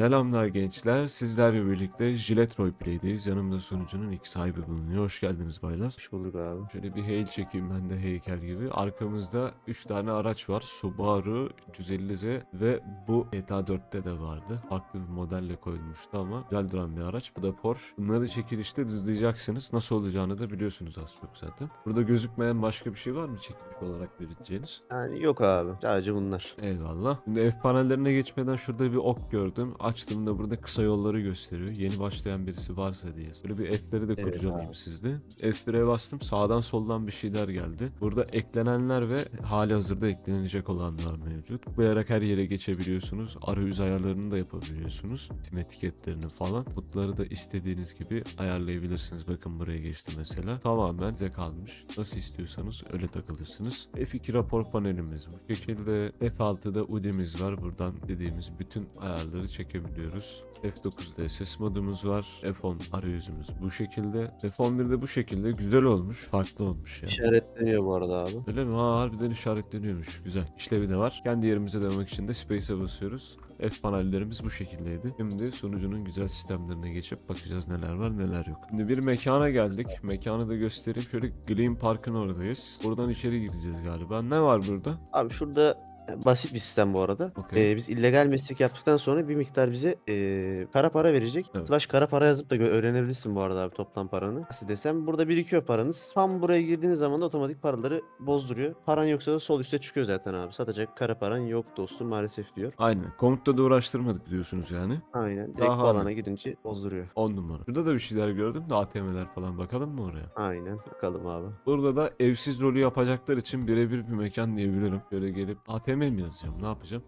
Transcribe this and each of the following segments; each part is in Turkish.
Selamlar gençler. Sizlerle birlikte Jilet Roleplay'deyiz. Yanımda sunucunun iki sahibi bulunuyor. Hoş geldiniz baylar. Hoş bulduk abi. Şöyle bir heykel çekeyim ben de heykel gibi. Arkamızda 3 tane araç var. Subaru 350Z ve bu GTA 4'te de vardı. Farklı bir modelle koyulmuştu ama güzel duran bir araç. Bu da Porsche. Bunları çekilişte hızlayacaksınız. Nasıl olacağını da biliyorsunuz az çok zaten. Burada gözükmeyen başka bir şey var mı çekiliş olarak vereceğiniz? Yani yok abi. Sadece bunlar. Eyvallah. Şimdi F panellerine geçmeden şurada bir ok gördüm. Açtığımda burada kısa yolları gösteriyor. Yeni başlayan birisi varsa diye. Böyle bir F'leri de Evet kurcalayayım sizde. F1'e bastım. Sağdan soldan bir şeyler geldi. Burada eklenenler ve hali hazırda eklenecek olanlar mevcut. Tıklayarak her yere geçebiliyorsunuz. Arayüz ayarlarını da yapabiliyorsunuz. Tim etiketlerini falan. Butları da istediğiniz gibi ayarlayabilirsiniz. Bakın buraya geçti mesela. Tamamen size kalmış. Nasıl istiyorsanız öyle takılırsınız. F2 rapor panelimiz bu şekilde. F6'da UDI'miz var. Buradan dediğimiz bütün ayarları çekebiliyoruz. F9'da SS modumuz var. F10 arayüzümüz bu şekilde. F11'de bu şekilde güzel olmuş. Farklı olmuş yani. İşaretleniyor bu arada abi. Öyle mi? Ha harbiden işaretleniyormuş. Güzel. İşlevi de var. Kendi yerimize dönmek için de Space'e basıyoruz. F panellerimiz bu şekildeydi. Şimdi sunucunun güzel sistemlerine geçip bakacağız neler var neler yok. Şimdi bir mekana geldik. Mekanı da göstereyim. Şöyle Gleam Park'ın oradayız. Buradan içeri gireceğiz galiba. Ne var burada? Abi şurada basit bir sistem bu arada. Okey. Ee, biz illegal meslek yaptıktan sonra bir miktar bize e, kara para verecek. Evet. Slash kara para yazıp da gö- öğrenebilirsin bu arada abi toplam paranı. Nasıl desem burada birikiyor paranız. Tam buraya girdiğiniz zaman da otomatik paraları bozduruyor. Paran yoksa da sol üstte çıkıyor zaten abi. Satacak kara paran yok dostum maalesef diyor. Aynen. Komutta da uğraştırmadık diyorsunuz yani. Aynen. Direkt Daha bu alana girince bozduruyor. 10 numara. Şurada da bir şeyler gördüm de ATM'ler falan. Bakalım mı oraya? Aynen. Bakalım abi. Burada da evsiz rolü yapacaklar için birebir bir mekan diyebilirim. Şöyle gelip ATM mi yazacağım? Ne yapacağım?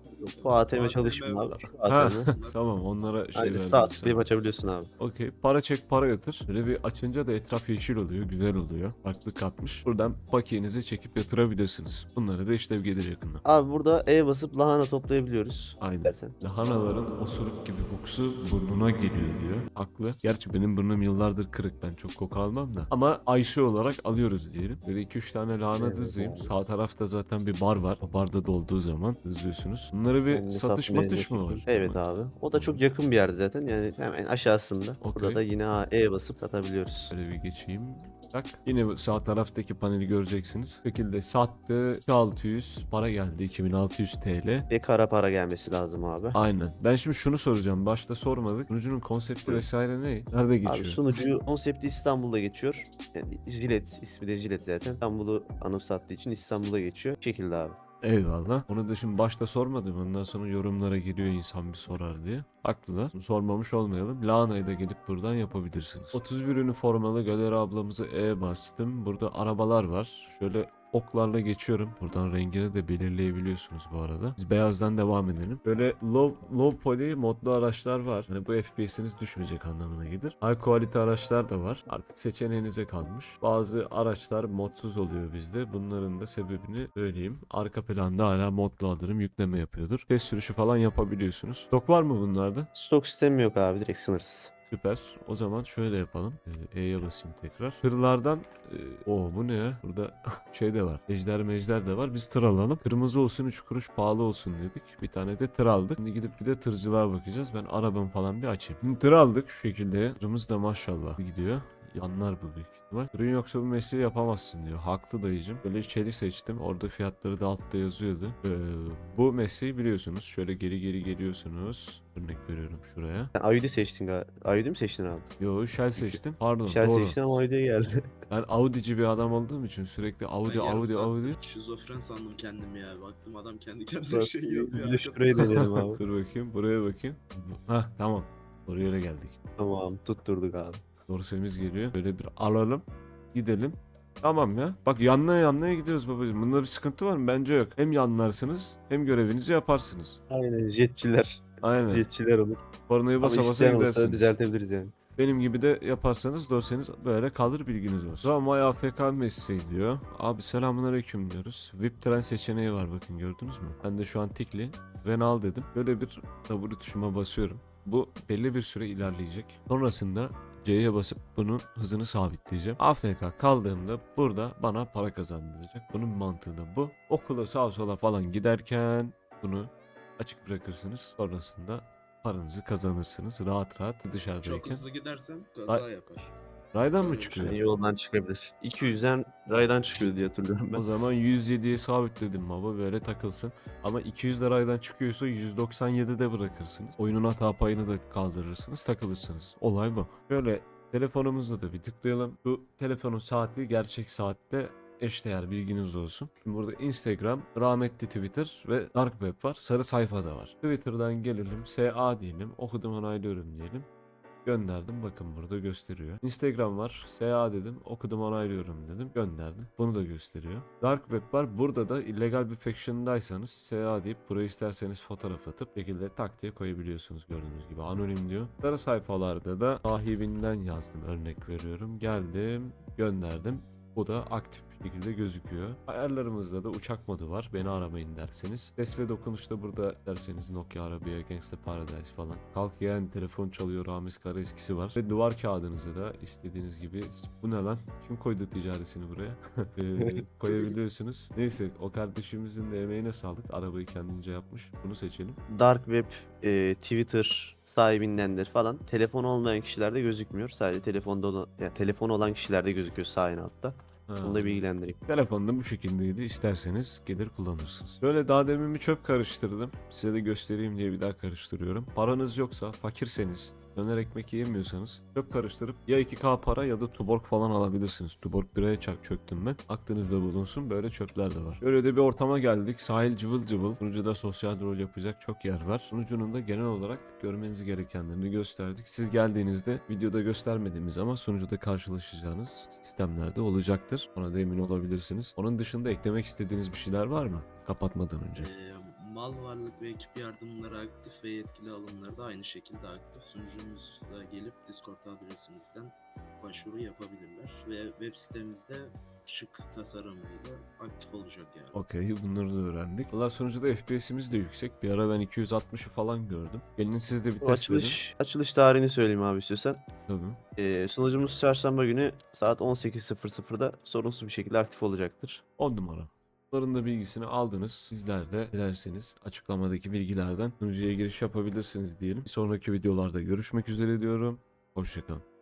Bu ATM ATM çalışmıyor abi. var. Şu Ha, ATM. tamam onlara şey Aynen verdim sağ sana. tıklayıp açabiliyorsun abi. Okey. Para çek para yatır. Böyle bir açınca da etraf yeşil oluyor. Güzel oluyor. Farklı katmış. Buradan pakiyenizi çekip yatırabilirsiniz. Bunları da işlev gelir yakında. Abi burada E basıp lahana toplayabiliyoruz. Aynen. Dersen. Lahanaların osuruk gibi kokusu burnuna geliyor diyor. Haklı. Gerçi benim burnum yıllardır kırık. Ben çok koku almam da. Ama Ayşe olarak alıyoruz diyelim. Böyle 2-3 tane lahana Evet dizeyim. Sağ tarafta zaten bir bar var. O barda dolduğu zaman dızıyorsunuz. Bunları bir Kendini satış satmaya matış mı var? hedefliyor. Evet abi. O da çok yakın bir yerde zaten. Yani hemen aşağısında. Okey. Burada da yine A- E basıp satabiliyoruz. Şöyle bir geçeyim. Tak. Yine bu sağ taraftaki paneli göreceksiniz. Bu şekilde sattı. 2600 para geldi. 2600 TL. Ve kara para gelmesi lazım abi. Aynen. Ben şimdi şunu soracağım. Başta sormadık. Sunucunun konsepti vesaire ne? Nerede geçiyor? Abi sunucu konsepti İstanbul'da geçiyor. Yani Jilet ismi de Jilet zaten. İstanbul'u anımsattığı için İstanbul'a geçiyor. Bu şekilde abi. Eyvallah. Onu da şimdi başta sormadım. Ondan sonra yorumlara giriyor insan bir sorar diye. Haklılar. Sormamış olmayalım. Lana'yı da gelip buradan yapabilirsiniz. 31 üniformalı galeri ablamızı E bastım. Burada arabalar var. Şöyle oklarla geçiyorum. Buradan rengini de belirleyebiliyorsunuz bu arada. Biz beyazdan devam edelim. Böyle low, low poly modlu araçlar var. Hani bu FPS'iniz düşmeyecek anlamına gelir. High quality araçlar da var. Artık seçeneğinize kalmış. Bazı araçlar modsuz oluyor bizde. Bunların da sebebini söyleyeyim. Arka planda hala modlu alırım yükleme yapıyordur. Test sürüşü falan yapabiliyorsunuz. Stok var mı bunlarda? Stok sistemi yok abi. Direkt sınırsız. Süper. O zaman şöyle yapalım. Ee, E'ye basayım tekrar. Tırlardan e, o bu ne ya? Burada şey de var. Ejder mejder de var. Biz tır alalım. Kırmızı olsun 3 kuruş pahalı olsun dedik. Bir tane de tır aldık. Şimdi gidip bir de tırcılığa bakacağız. Ben arabamı falan bir açayım. Şimdi tır aldık şu şekilde. Tırımız da maşallah gidiyor. Yanlar bu büyük ihtimal. Tırın yoksa bu mesleği yapamazsın diyor. Haklı dayıcım. Böyle çeli seçtim. Orada fiyatları da altta yazıyordu. Ee, bu mesleği biliyorsunuz. Şöyle geri geri geliyorsunuz. Örnek veriyorum şuraya. Sen Audi seçtin galiba. Audi mi seçtin abi? Yo Shell seçtim. Pardon Shell doğru. seçtin ama Audi'ye geldi. Ben Audi'ci bir adam olduğum için sürekli Audi Ben yarım Audi saat Audi. Şizofren sandım kendimi ya. Baktım adam kendi kendine Bak, şey yapıyor. Bir de şurayı deneyelim abi. Dur bakayım buraya bakayım. Hah tamam. Oraya öyle geldik. tamam tutturduk abi. Dorsemiz geliyor. Böyle bir alalım. Gidelim. Tamam ya. Bak yanlaya yanlaya gidiyoruz babacığım. Bunda bir sıkıntı var mı? Bence yok. Hem yanlarsınız hem görevinizi yaparsınız. Aynen jetçiler. Aynen. Jetçiler olur. Ama basa basa isteyen olsa gidersiniz. düzeltebiliriz yani. Benim gibi de yaparsanız dorseniz böyle kalır bilginiz olsun. Ramay AFK mesleği diyor. Abi selamünaleyküm diyoruz. VIP tren seçeneği var bakın gördünüz mü? Ben de şu an tikli. Ben al dedim. Böyle bir W tuşuma basıyorum. Bu belli bir süre ilerleyecek. Sonrasında C'ye basıp bunun hızını sabitleyeceğim. AFK kaldığımda burada bana para kazandıracak. Bunun mantığı da bu. Okula sağa sola falan giderken bunu açık bırakırsınız. Sonrasında paranızı kazanırsınız rahat rahat Çok dışarıdayken. hızlı gidersen kaza yapar. Raydan mı bir çıkıyor? Yani yoldan çıkabilir. 200'den raydan çıkıyor diye hatırlıyorum O ben. zaman 107'ye sabitledim baba böyle takılsın. Ama 200 liraydan çıkıyorsa 197'de bırakırsınız. Oyunun hata payını da kaldırırsınız takılırsınız. Olay bu. Şöyle telefonumuzda da bir tıklayalım. Bu telefonun saati gerçek saatte eşdeğer bilginiz olsun. Şimdi burada Instagram, rahmetli Twitter ve Dark Web var. Sarı sayfa da var. Twitter'dan gelelim. SA diyelim. Okudum onaylıyorum diyelim. Gönderdim bakın burada gösteriyor. Instagram var. SA dedim. Okudum onaylıyorum dedim. Gönderdim. Bunu da gösteriyor. Dark Web var. Burada da illegal bir faction'daysanız SA deyip buraya isterseniz fotoğraf atıp şekilde tak diye koyabiliyorsunuz gördüğünüz gibi. Anonim diyor. Sarı sayfalarda da sahibinden yazdım örnek veriyorum. Geldim gönderdim. Bu da aktif bir şekilde gözüküyor. Ayarlarımızda da uçak modu var. Beni aramayın derseniz. Ses ve dokunuşta burada derseniz Nokia Arabia, Gangsta Paradise falan. Kalk yeğen telefon çalıyor Ramiz Kara eskisi var. Ve duvar kağıdınızı da istediğiniz gibi. Bu ne lan? Kim koydu ticaretini buraya? Ee, koyabiliyorsunuz. Neyse o kardeşimizin de emeğine sağlık. Arabayı kendince yapmış. Bunu seçelim. Dark Web, e, Twitter sahibindendir falan. Telefon olmayan kişilerde gözükmüyor. Sadece telefonda olan, yani telefonu olan kişilerde gözüküyor sağ en altta. Ha. Bunu da bilgilendireyim. Telefonda bu şekildeydi. İsterseniz gelir kullanırsınız. Böyle daha demin bir çöp karıştırdım. Size de göstereyim diye bir daha karıştırıyorum. Paranız yoksa, fakirseniz, döner ekmek yiyemiyorsanız çöp karıştırıp ya 2K para ya da Tuborg falan alabilirsiniz. Tuborg biraya çak çöktüm ben. Aklınızda bulunsun. Böyle çöpler de var. Böyle de bir ortama geldik. Sahil cıvıl cıvıl. Sunucuda sosyal rol yapacak çok yer var. Sunucunun da genel olarak görmeniz gerekenlerini gösterdik. Siz geldiğinizde videoda göstermediğimiz ama sunucuda karşılaşacağınız sistemlerde olacaktır. Ona da emin olabilirsiniz. Onun dışında eklemek istediğiniz bir şeyler var mı? Kapatmadan önce. Ee, mal varlık ve ekip yardımları aktif ve yetkili alımları da aynı şekilde aktif. Sunucumuza gelip Discord adresimizden başvuru yapabilirler. Ve web sitemizde şık tasarımıyla aktif olacak yani. Okey bunları da öğrendik. Valla sonucuda FPS'imiz de yüksek. Bir ara ben 260'ı falan gördüm. Gelin siz de bir test edin. açılış, açılış tarihini söyleyeyim abi istiyorsan. Tabii. E, sunucumuz çarşamba günü saat 18.00'da sorunsuz bir şekilde aktif olacaktır. 10 numara. Bunların da bilgisini aldınız. Sizler de dilerseniz açıklamadaki bilgilerden sunucuya giriş yapabilirsiniz diyelim. Bir sonraki videolarda görüşmek üzere diyorum. Hoşçakalın.